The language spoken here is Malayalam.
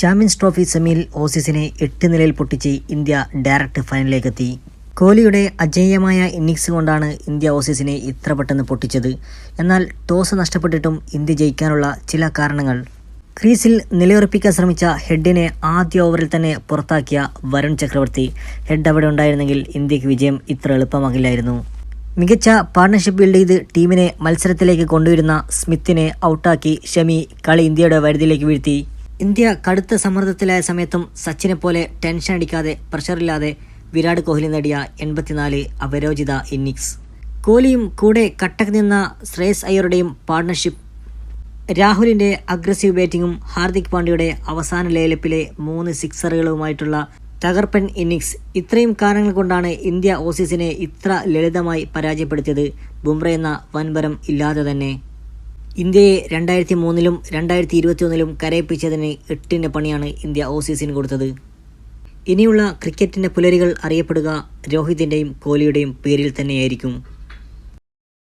ചാമ്പ്യൻസ് ട്രോഫി സെമിയിൽ ഓസീസിനെ എട്ട് നിലയിൽ പൊട്ടിച്ച് ഇന്ത്യ ഡയറക്റ്റ് ഫൈനലിലേക്കെത്തി. കോഹ്ലിയുടെ അജേയമായ ഇന്നിങ്സ് കൊണ്ടാണ് ഇന്ത്യ ഓസീസിനെ ഇത്ര പെട്ടെന്ന് പൊട്ടിച്ചത്. എന്നാൽ ടോസ് നഷ്ടപ്പെട്ടിട്ടും ഇന്ത്യ ജയിക്കാനുള്ള ചില കാരണങ്ങൾ. ക്രീസിൽ നിലയുറപ്പിക്കാൻ ശ്രമിച്ച ഹെഡിനെ ആദ്യ ഓവറിൽ തന്നെ പുറത്താക്കിയ വരുൺ ചക്രവർത്തി. ഹെഡ് അവിടെ ഉണ്ടായിരുന്നെങ്കിൽ ഇന്ത്യയ്ക്ക് വിജയം ഇത്ര എളുപ്പമാകില്ലായിരുന്നു. മികച്ച പാർട്ണർഷിപ്പ് ബിൽഡ് ചെയ്ത് ടീമിനെ മത്സരത്തിലേക്ക് കൊണ്ടുവരുന്ന സ്മിത്തിനെ ഔട്ടാക്കി ഷമി കളി ഇന്ത്യയുടെ വരുതിയിലേക്ക് വീഴ്ത്തി. ഇന്ത്യ കടുത്ത സമ്മർദ്ദത്തിലായ സമയത്തും സച്ചിനെ പോലെ ടെൻഷൻ അടിക്കാതെ പ്രഷറില്ലാതെ വിരാട് കോഹ്ലി നേടിയ എൺപത്തിനാല് അപരോചിത ഇന്നിങ്സ് കോഹ്ലിയും കൂടെ കട്ടക്ക് നിന്ന ശ്രേയസ് അയ്യറുടെയും പാർട്ണർഷിപ്പ് രാഹുലിന്റെ അഗ്രസീവ് ബാറ്റിങ്ങും ഹാർദിക് പാണ്ഡ്യയുടെ അവസാന ലേലപ്പിലെ മൂന്ന് സിക്സറുകളുമായിട്ടുള്ള തകർപ്പൻ ഇന്നിങ്സ് ഇത്രയും കാരണങ്ങൾ കൊണ്ടാണ് ഇന്ത്യ ഓസീസിനെ ഇത്ര ലളിതമായി പരാജയപ്പെടുത്തിയത്. ബുംറ എന്ന വൻപരം ഇല്ലാതെ തന്നെ. ഇന്ത്യയെ രണ്ടായിരത്തി മൂന്നിലും രണ്ടായിരത്തി ഇരുപത്തിയൊന്നിലും കരയിപ്പിച്ചതിന് എട്ടിന്റെ പണിയാണ് ഇന്ത്യ ഓസീസിന് കൊടുത്തത്. ഇനിയുള്ള ക്രിക്കറ്റിന്റെ പുലരികൾ അറിയപ്പെടുക രോഹിതിന്റെയും കോഹ്ലിയുടെയും പേരിൽ തന്നെയായിരിക്കും.